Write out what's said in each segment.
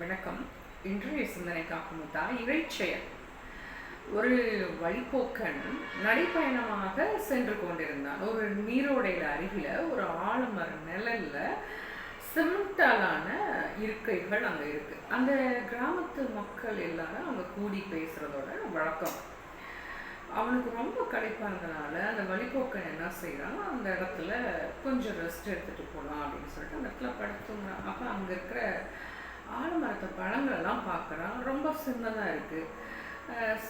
வணக்கம். இன்றைய சிந்தனை காக்குமுத்தா இறைச்செயல். ஒரு வழிபோக்கன் நடைப்பயணமாக சென்று கொண்டிருந்தான். ஒரு நீரோடையில அருகில ஒரு ஆலமர நிழல்ல சிமெண்டாலான இருக்கைகள் அங்க இருக்கு. அந்த கிராமத்து மக்கள் எல்லாரும் அவங்க கூடி பேசுறதோட வழக்கம். அவனுக்கு ரொம்ப கிடைப்பானதுனால அந்த வழிபோக்கன் என்ன செய்யறான் அந்த இடத்துல கொஞ்சம் ரெஸ்ட் எடுத்துட்டு போகலாம் அப்படின்னு சொல்லிட்டு அந்த இடத்துல படுத்துங்க அப்போ அங்கே இருக்கிற மற்ற பழங்கள் எல்லாம் பார்க்குறான் ரொம்ப சின்னதாக இருக்கு.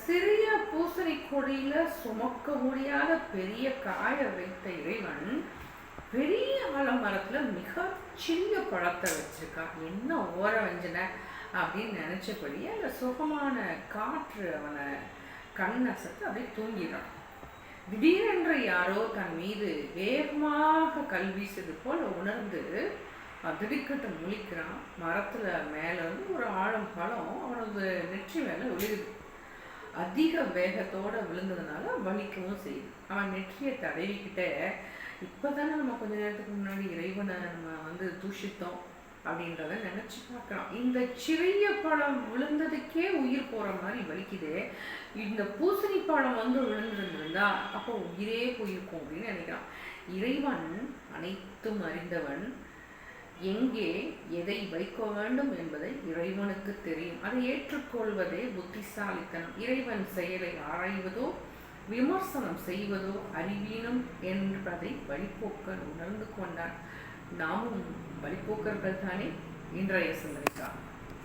சிறிய பூசணி கொடியில் சுமக்க முடியாத பெரிய காய வைத்த இறைவன் பெரிய ஆலமரத்தில் மிக சின்ன பழத்தை வச்சுருக்கான் என்ன ஓர வஞ்சின அப்படின்னு நினச்சபடியே அந்த சுகமான காற்று அவனை கண்ணசத்து அப்படியே தூங்கிடுறான் திடீரென்று யாரோ தன் மீது வேகமாக கல் வீசுது போல உணர்ந்து திடுக்கிட்டு முழிக்கிறான். மரத்தில் மேலே வந்து ஒரு ஆழம் பழம் அவனது நெற்றி மேலே விழுகுது அதிக வேகத்தோட விழுந்ததுனால வலிக்கவும் செய்யுது. அவன் நெற்றியை தடவிக்கிட்டே இப்போதானே நம்ம கொஞ்ச நேரத்துக்கு முன்னாடி இறைவனை நம்ம வந்து தூஷித்தோம் அப்படின்றத நினச்சி பார்க்கலாம் இந்த சிறிய பழம் விழுந்ததுக்கே உயிர் போகிற மாதிரி வலிக்குது. இந்த பூசணி பழம் வந்து விழுந்திருந்திருந்தா அப்போ உயிரே போயிருக்கும் அப்படின்னு நினைக்கிறான். இறைவன் அனைத்தும் அறிந்தவன். எங்கே எதை வைக்க வேண்டும் என்பதை இறைவனுக்கு தெரியும். அதை ஏற்றுக்கொள்வதே புத்திசாலித்தனம். இறைவன் செயலை ஆராய்வதோ விமர்சனம் செய்வதோ அறிவீனம் என்பதை வழிபோக்கன் உணர்ந்து கொண்டான் நாமும் வழிபோக்கர்கள் தானே? இன்றைய சிந்தனைக்கா